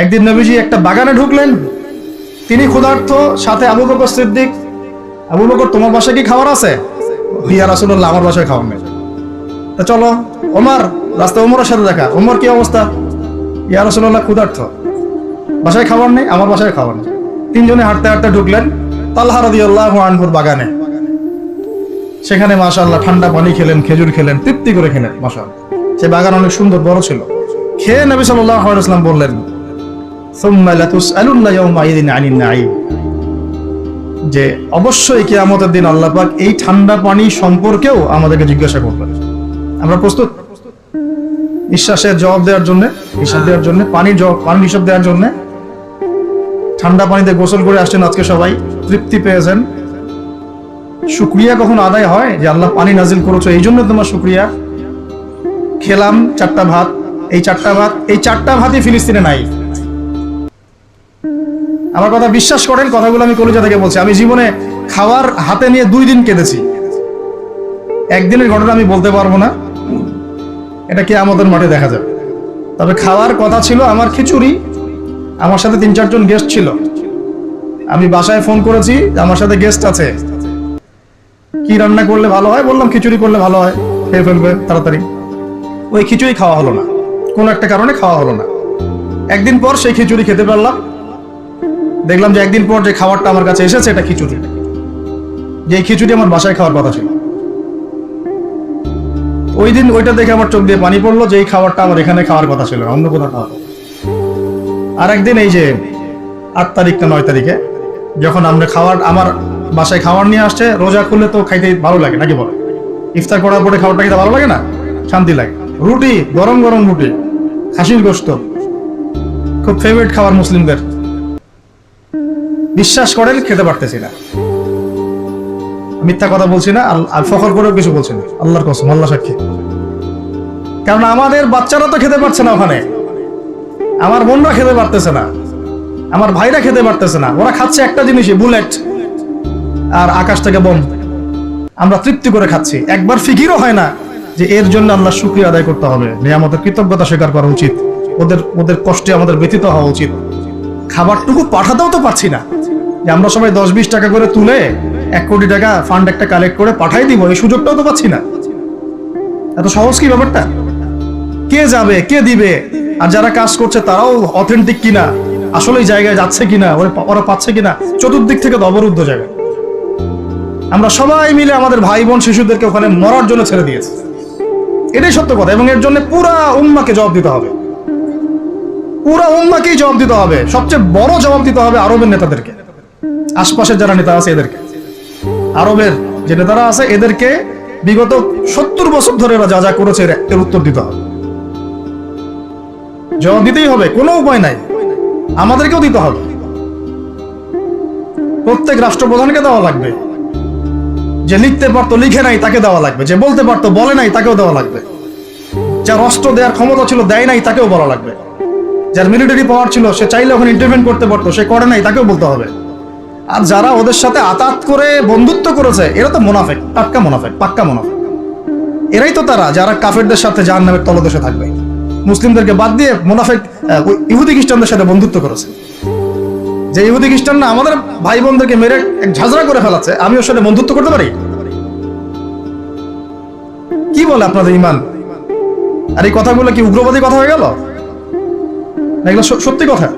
একদিন নবীজি একটা বাগানে ঢুকলেন। তিনি ক্ষুধার্থ সাথে আবু বকর সিদ্দিক, আবু বকর, তোমার বাসায় কি খাবার আছে? ইয়া রাসূলুল্লাহ, আমার বাসায় খাবার নেই। তা চলো, ওমর রাস্তা ওমরের সাথে দেখা। ওমর, কি অবস্থা? ইয়া রাসূলুল্লাহ, ক্ষুধার্ত। বাসায় খাবার নেই, আমার বাসায় খাবার নেই। তিনজনে হাঁটতে হাঁটতে ঢুকলেন তাল্লাহ রাদিয়াল্লাহু আনহুর বাগানে। সেখানে মাশাআল্লাহ ঠান্ডা পানি খেলেন, খেজুর খেলেন, তৃপ্তি করে খেলেন, মাশাআল্লাহ। সে বাগান অনেক সুন্দর, বড় ছিল। খেয়ে নবী আলাইহি বললেন যে অবশ্যই কিয়ামতের দিন আল্লাহ পাক এই ঠান্ডা পানি সম্পর্কেও আমাদেরকে জিজ্ঞাসা করবেন। আমরা প্রস্তুত? নিঃশ্বাসের জবাব দেওয়ার জন্য হিসাব দেওয়ার জন্য, পানির জবাব, পানির হিসাব দেওয়ার জন্য। ঠান্ডা পানিতে গোসল করে আসছেন আজকে সবাই, তৃপ্তি পেয়েছেন। শুক্রিয়া কখন আদায় হয় যে আল্লাহ পানি নাজিল করেছ, এই জন্য তোমার শুক্রিয়া। খেলাম চারটা ভাত, এই চারটা ভাত, এই চারটা ভাতই ফিলিস্তিনে নাই। আমার কথা বিশ্বাস করেন, কথাগুলো আমি কলিজা থেকে বলছি। আমি জীবনে খাওয়ার হাতে নিয়ে দুই দিন কেঁদেছি। একদিনের ঘটনা আমি বলতে পারব না। এটা কি আমাদের মাঠে দেখা যাবে। তবে খাওয়ার কথা ছিল আমার খিচুড়ি। আমার সাথে তিন চারজন গেস্ট ছিল। আমি বাসায় ফোন করেছি, আমার সাথে গেস্ট আছে। কি রান্না করলে ভালো হয়? বললাম, খিচুড়ি করলে ভালো হয়। খেয়ে ফেলবে তাড়াতাড়ি। ওই খিচুড়ি খাওয়া হলো না। কোনো একটা কারণে খাওয়া হলো না। একদিন পর সেই খিচুড়ি খেতে পারলাম। দেখলাম যে একদিন পর যে খাবারটা আমার কাছে এসেছে, এটা খিচুড়ি। যে খিচুড়ি আমার বাসায় খাওয়ার কথা ছিল। ওই দিন ওইটা দেখে আমার চোখ দিয়ে পানি পড়ল যে এই খাবারটা আমার এখানে খাওয়ার কথা ছিল, অন্য কোথাও খাওয়ার কথা। আর একদিন এই যে আট তারিখ না নয় তারিখে যখন আমরা খাওয়ার, আমার বাসায় খাবার নিয়ে আসছে, রোজা খুললে তো খাইতে ভালো লাগে, নাকি বলো? ইফতার করার পরে খাবারটা খেতে ভালো লাগে না? শান্তি লাগে। রুটি, গরম গরম রুটি, খাসির গোস্ত, খুব ফেভারিট খাবার মুসলিমদের। বিশ্বাস করেন, খেতে পারতেছি না। মিথ্যা কথা বলছি না আর ফখর করেও কিছু বলছি না। আল্লাহর কসম, আল্লাহ সাক্ষী। কারণ আমাদের বাচ্চারা তো খেতে পারছে না ওখানে। আমার বোনরা খেতে পারতেছে না। আমার ভাইরা খেতে পারতেছে না। ওরা খাচ্ছে একটা জিনিসই, বুলেট আর আকাশ থেকে বোম। আমরা তৃপ্তি করে খাচ্ছি। একবার ফিকিরও হয় না যে এর জন্য আল্লাহ শুক্রিয়া আদায় করতে হবে। আমাদের কৃতজ্ঞতা স্বীকার করা উচিত। ওদের ওদের কষ্টে আমাদের ব্যথিত হওয়া উচিত। খাবারটুকু পাঠাতেও তো পারছি না। যে আমরা সবাই দশ বিশ টাকা করে তুলে এক কোটি টাকা ফান্ড একটা কালেক্ট করে পাঠাই দিব, এই সুযোগটাও তো পাচ্ছি না। এত সহজ কি ব্যাপারটা? কে যাবে, কে দিবে? আর যারা কাজ করছে তারাও অথেন্টিক কিনা? আসলে জায়গায় যাচ্ছে কিনা? ওরা পাচ্ছে কিনা? চতুর্দিক থেকে তো অবরুদ্ধ জায়গা। আমরা সবাই মিলে আমাদের ভাই বোন শিশুদেরকে ওখানে মরার জন্য ছেড়ে দিয়েছি। এটাই সত্য কথা এবং এর জন্য পুরা উম্মাকে জবাব দিতে হবে। পুরা উম্মাকেই জবাব দিতে হবে। সবচেয়ে বড় জবাব দিতে হবে আরবের নেতাদেরকে। আশপাশের যারা নেতা আছে এদেরকে। আরবের যে নেতারা আছে এদেরকে বিগত সত্তর বছর ধরে যা যা করেছে এর- উত্তর দিতে হবে। জবাব দিতেই হবে, কোনো উপায় নাই। আমাদেরকেও দিতে হবে। প্রত্যেক রাষ্ট্রপ্রধানকে দেওয়া লাগবে। যে লিখতে পারতো লিখে নাই তাকে দেওয়া লাগবে। যে বলতে পারতো বলে নাই তাকেও দেওয়া লাগবে। যার অস্ত্র দেওয়ার ক্ষমতা ছিল দেয় নাই তাকেও বলা লাগবে। যার মিলিটারি পাওয়ার ছিল, সে চাইলে ওখানে ইন্টারভেন করতে পারতো, সে করে নাই, তাকেও বলতে হবে। আর যারা ওদের সাথে আতাত করে বন্ধুত্ব করেছে, এরা তো মোনাফেক টাটকা মোনাফেক, পাক্কা মোনাফেক। এরাই তো তারা, যারা কাফেরদের সাথে জাহান নামের তলদেশে থাকবে। মুসলিমদেরকে বাদ দিয়ে মোনাফেক ইহুদি খ্রিস্টানদের সাথে বন্ধুত্ব করেছে। যে ইহুদি খ্রিস্টান না আমাদের ভাই বোনদেরকে মেরে এক ঝাঁঝরা করে ফেলাচ্ছে, আমি ওর সাথে বন্ধুত্ব করতে পারি? কি বলে আপনাদের ইমান? আর এই কথাগুলো কি উগ্রবাদী কথা হয়ে গেল? এগুলো সত্যি কথা।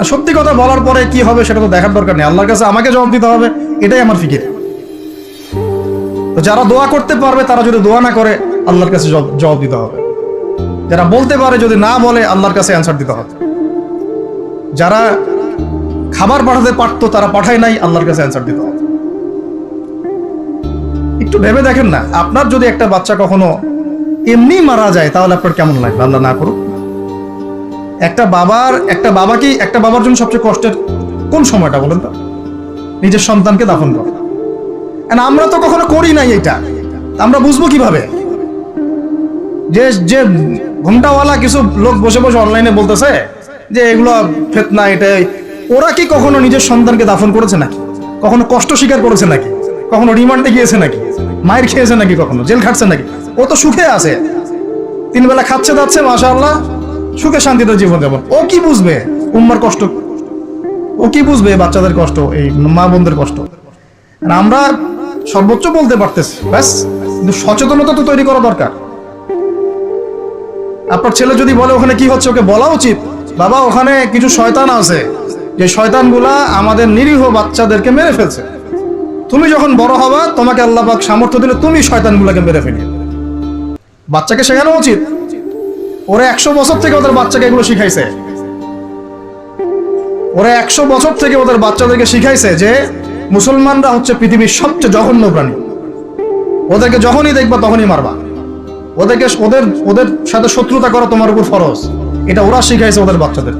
আর সত্যি কথা বলার পরে কি হবে সেটা তো দেখার দরকার নেই। আল্লাহর কাছে আমাকে জবাব দিতে হবে, এটাই আমার ফিকির। তো যারা দোয়া করতে পারবে, তারা যদি দোয়া না করে, আল্লাহর কাছে জবাব দিতে হবে। যারা বলতে পারে, যদি না বলে, আল্লাহর কাছে অ্যান্সার দিতে হবে। যারা খাবার পাঠাতে পারতো, তারা পাঠায় নাই, আল্লাহর কাছে অ্যান্সার দিতে হবে। একটু ভেবে দেখেন না, আপনার যদি একটা বাচ্চা কখনো এমনি মারা যায়, তাহলে আপনার কেমন লাগবে? আল্লাহ না করুক। একটা বাবার, একটা বাবা কি, একটা বাবার জন্য সবচেয়ে কষ্টের কোন সময়টা বলেন তো? নিজের সন্তানকে দাফন করা। আমরা তো কখনো করি নাই এটা। আমরা বুঝব কীভাবে? যে যে ঘুমটাওয়ালা কিছু লোক বসে বসে অনলাইনে বলতেছে যে এগুলো ফেতনা এটাই ওরা কি কখনো নিজের সন্তানকে দাফন করেছে নাকি? কখনো কষ্ট স্বীকার করেছে নাকি? কখনো রিমান্ডে গিয়েছে নাকি? মায়ের খেয়েছে নাকি কখনো? জেল খাটছে নাকি? ও তো সুখে আছে। তিন বেলা খাচ্ছে যাচ্ছে মাশা আল্লাহ সুখে শান্তিতে জীবন যাপন। ও কি বুঝবে? উম্মার কষ্ট। ও কি বুঝবে বাচ্চাদের কষ্ট, এই মা বোনদের কষ্ট? আমরা সর্বোচ্চ বলতে পারতেছি, ব্যাস। কিন্তু সচেতনতা তো তৈরি করা দরকার। আপনার ছেলে যদি বলে ওখানে কি হচ্ছে, ওকে বলা উচিত। বাবা, ওখানে কিছু শয়তান আছে। যে শয়তানগুলা আমাদের নিরীহ বাচ্চাদেরকে মেরে ফেলছে। তুমি যখন বড় হবা, তোমাকে আল্লাহ সামর্থ্য দিলে তুমি শয়তানগুলোকে মেরে ফেলি বাচ্চাকে শেখানো উচিত। ওরা একশো বছর থেকে ওদের বাচ্চাকে এগুলো শিখাইছে। ওরা একশো বছর থেকে ওদের বাচ্চাদেরকে শিখাইছে যে মুসলমানরা হচ্ছে পৃথিবীর সবচেয়ে জঘন্য প্রাণী। ওদেরকে যখনই দেখবা তখনই মারবা। ওদেরকে ওদের ওদের সাথে শত্রুতা করা তোমার উপর ফরজ। এটা ওরা শিখাইছে ওদের বাচ্চাদের।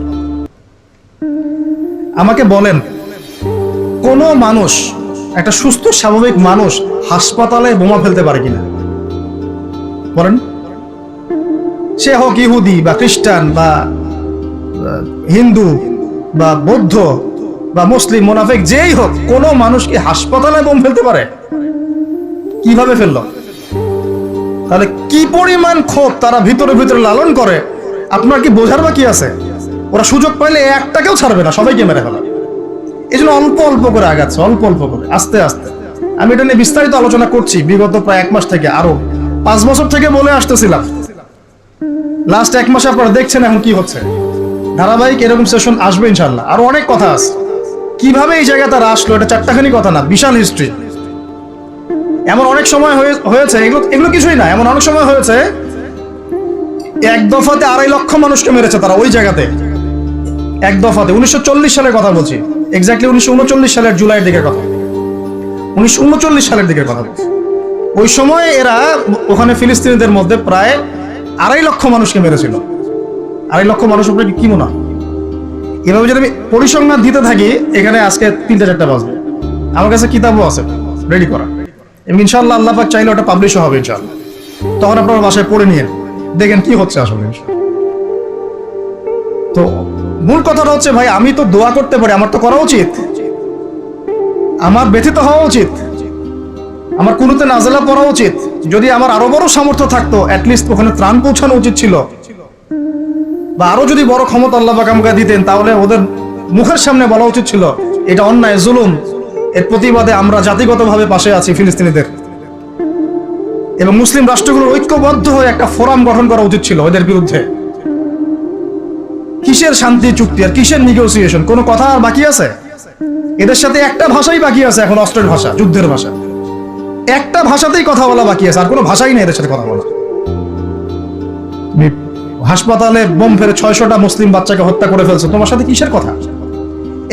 আমাকে বলেন, কোন মানুষ, একটা সুস্থ, স্বাভাবিক মানুষ হাসপাতালে বোমা ফেলতে পারে কিনা? বলেন। সে হোক ইহুদি বা খ্রিস্টান বা হিন্দু বা বৌদ্ধ বা মুসলিম, মোনাফেক, যেই হোক, কোন মানুষ কি হাসপাতালে বোম ফেলতে পারে। কীভাবে ফেলল? তাহলে কি পরিমাণ ক্ষোভ তারা ভিতরে ভিতরে লালন করে? আপনার কি বোঝার বা কি আছে? ওরা সুযোগ পাইলে একটাকেও ছাড়বে না, সবাইকে মেরে ফেলা। এই জন্য অল্প অল্প করে আগাচ্ছে অল্প অল্প করে, আস্তে আস্তে। আমি এটা নিয়ে বিস্তারিত আলোচনা করছি, বিগত প্রায় এক মাস থেকে আরও পাঁচ বছর থেকে বলে আসতেছিলাম। লাস্ট এক মাসে আপনারা দেখছেন এখন কি হচ্ছে। ধারাবাহিক এরকম সেশন আসবে ইনশাল্লাহ আরও অনেক কথা আছে। কীভাবে এই জায়গায় তারা আসলো, এটা চারটাখানি কথা না, বিশাল হিস্ট্রি এমন অনেক সময় হয়েছে, এগুলো এগুলো কিছুই না, এমন অনেক সময় হয়েছে, এক দফাতে আড়াই লক্ষ মানুষকে মেরেছে তারা ওই জায়গাতে। এক দফাতে, উনিশশো চল্লিশ সালের কথা বলছি। এক্স্যাক্টলি উনিশশো উনচল্লিশ সালের জুলাইয়ের দিকে কথা। উনিশশো উনচল্লিশ সালের দিকে কথা বলছি। ওই সময় এরা ওখানে ফিলিস্তিনিদের মধ্যে প্রায় আড়াই লক্ষ মানুষকে মেরেছিল। আড়াই লক্ষ মানুষ উপরে কি মনে? হয় এভাবে যদি আমি পরিসংখ্যান দিতে থাকি, এখানে আজকে তিনটা চারটা বাজবে। আমার কাছে কিতাবও আছে রেডি করা। এবং ইনশাল্লাহ আল্লাহ পাক চাইলে ওটা পাবলিশও হবে ইনশাল্লাহ তখন আপনারা বাসায় পড়ে নিয়ে দেখেন কি হচ্ছে আসলে তো মূল কথাটা হচ্ছে, ভাই, আমি তো দোয়া করতে পারি, আমার তো করা উচিত। আমার ব্যথিত হওয়া উচিত। আমার কোনোতে নাজেলা পড়া উচিত। যদি আমার আরও বড় সামর্থ্য থাকতো অ্যাটলিস্ট ওখানে ত্রাণ পৌঁছানো উচিত ছিল। বা আরও যদি বড় ক্ষমতা আল্লাহ পাক আমাকে দিতেন, তাহলে ওদের মুখের সামনে বলা উচিত ছিল, এটা অন্যায়, জুলুম। এর প্রতিবাদে আমরা জাতিগতভাবে পাশে আছি ফিলিস্তিনিদের। এবং মুসলিম রাষ্ট্রগুলোর ঐক্যবদ্ধ হয়ে একটা ফোরাম গঠন করা উচিত ছিল ওদের বিরুদ্ধে। কিসের শান্তি, চুক্তি আর কিসের নিগোসিয়েশন কোনো কথা আর বাকি আছে? এদের সাথে একটা ভাষাই বাকি আছে এখন, অস্ত্রের ভাষা, যুদ্ধের ভাষা। একটা ভাষাতেই কথা বলা বাকি আছে, আর কোনো ভাষাই নেই এদের সাথে কথা বলা হাসপাতালে বোম ফেলে ছয়শটা মুসলিম বাচ্চাকে হত্যা করে ফেলছে, তোমার সাথে কিসের কথা?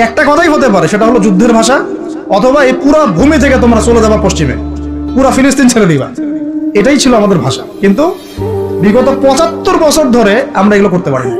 একটা কথাই হতে পারে, সেটা হলো যুদ্ধের ভাষা, অথবা এই পুরো ভূমি থেকে তোমরা চলে যাবা পশ্চিমে, পুরো ফিলিস্তিন ছেড়ে দিবা। এটাই ছিল আমাদের ভাষা। কিন্তু বিগত পঁচাত্তর বছর ধরে আমরা এগুলো করতে পারি না।